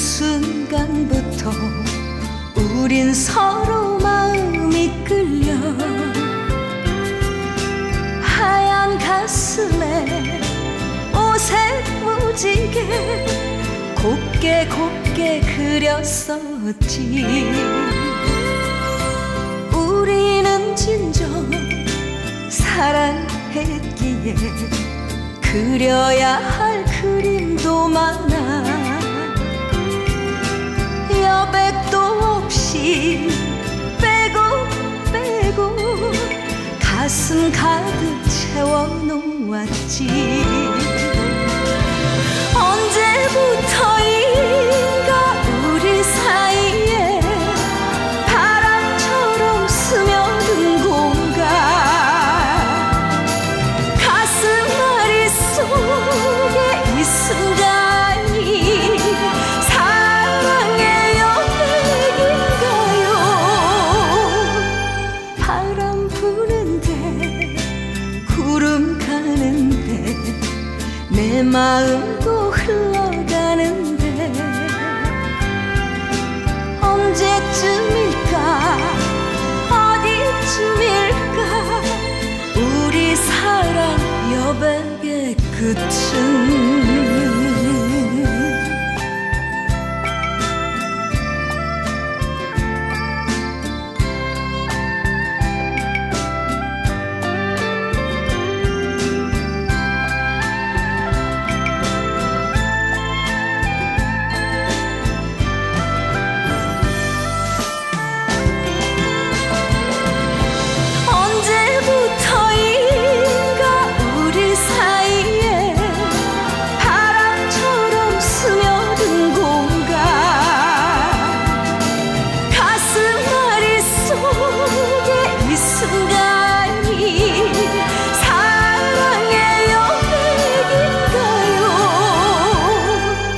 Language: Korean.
순간부터 우린 서로 마음이 끌려 하얀 가슴에 옷에 무지개 곱게 곱게 그렸었지. 우리는 진정 사랑했기에 그려야 할 가슴 가득 채워 놓았지 내 마음도 흘러가는데 언제쯤일까? 어디쯤일까? 우리 사랑 여백의 끝은